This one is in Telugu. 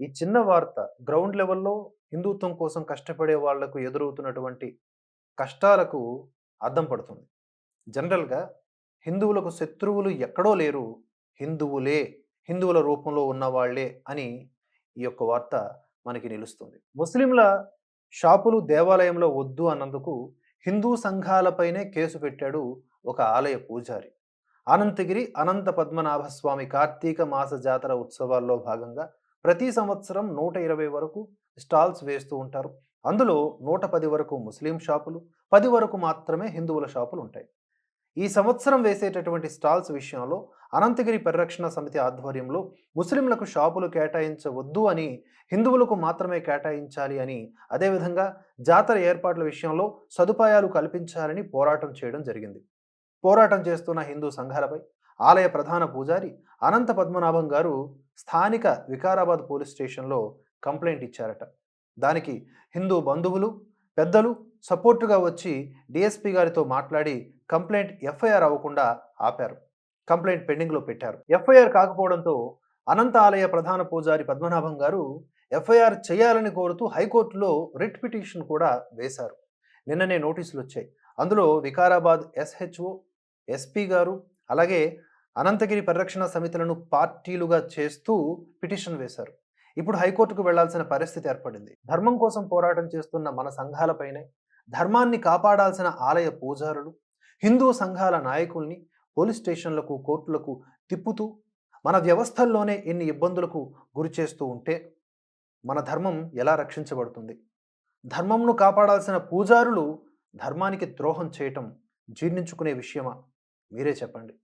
ఈ చిన్న వార్త గ్రౌండ్ లెవెల్‌లో హిందుత్వం కోసం కష్టపడే వాళ్ళకు ఎదురవుతున్నటువంటి కష్టాలకు అర్థం పడుతుంది. జనరల్‌గా హిందువులకు శత్రువులు ఎక్కడో లేరు. హిందువులే, హిందువుల రూపంలో ఉన్నవాళ్ళే అని ఈ యొక్క వార్త మనకి నిలుస్తుంది. ముస్లింల షాపులు దేవాలయంలో వద్దు అన్నందుకు హిందూ సంఘాలపైనే కేసు పెట్టాడు ఒక ఆలయ పూజారి. అనంతగిరి అనంత పద్మనాభ స్వామి కార్తీక మాస జాతర ఉత్సవాల్లో భాగంగా ప్రతి సంవత్సరం 120 వరకు స్టాల్స్ వేస్తూ ఉంటారు. అందులో 110 వరకు ముస్లిం షాపులు, పది వరకు మాత్రమే హిందువుల షాపులు ఉంటాయి. ఈ సంవత్సరం వేసేటటువంటి స్టాల్స్ విషయంలో అనంతగిరి పరిరక్షణ సమితి ఆధ్వర్యంలో ముస్లింలకు షాపులు కేటాయించవద్దు అని, హిందువులకు మాత్రమే కేటాయించాలి అని, అదేవిధంగా జాతర ఏర్పాట్ల విషయంలో సదుపాయాలు కల్పించాలని పోరాటం చేయడం జరిగింది. పోరాటం చేస్తున్న హిందూ సంఘాలపై ఆలయ ప్రధాన పూజారి అనంత పద్మనాభం గారు స్థానిక వికారాబాద్ పోలీస్ స్టేషన్‌లో కంప్లైంట్ ఇచ్చారట. దానికి హిందూ బంధువులు, పెద్దలు సపోర్టుగా వచ్చి డీఎస్పీ గారితో మాట్లాడి కంప్లైంట్ ఎఫ్ఐఆర్ అవ్వకుండా ఆపారు. కంప్లైంట్ పెండింగ్‌లో పెట్టారు. ఎఫ్ఐఆర్ కాకపోవడంతో అనంత ఆలయ ప్రధాన పూజారి పద్మనాభం గారు ఎఫ్ఐఆర్ చేయాలని కోరుతూ హైకోర్టులో రిట్ పిటిషన్ కూడా వేశారు. నిన్ననే నోటీసులు వచ్చాయి అందులో వికారాబాద్ ఎస్‌హెచ్‌ఓ, ఎస్పీ గారు, అలాగే అనంతగిరి పరిరక్షణ సమితులను పార్టీలుగా చేస్తూ పిటిషన్ వేశారు. ఇప్పుడు హైకోర్టుకు వెళ్ళాల్సిన పరిస్థితి ఏర్పడింది. ధర్మం కోసం పోరాటం చేస్తున్న మన సంఘాలపైనే, ధర్మాన్ని కాపాడాల్సిన ఆలయ పూజారులు, హిందూ సంఘాల నాయకుల్ని పోలీస్ స్టేషన్‌లకు, కోర్టులకు తిప్పుతూ మన వ్యవస్థల్లోనే ఎన్ని ఇబ్బందులకు గురిచేస్తూ ఉంటే మన ధర్మం ఎలా రక్షించబడుతుంది? ధర్మంను కాపాడాల్సిన పూజారులు ధర్మానికి ద్రోహం చేయటం జీర్ణించుకునే విషయమా? మీరే చెప్పండి.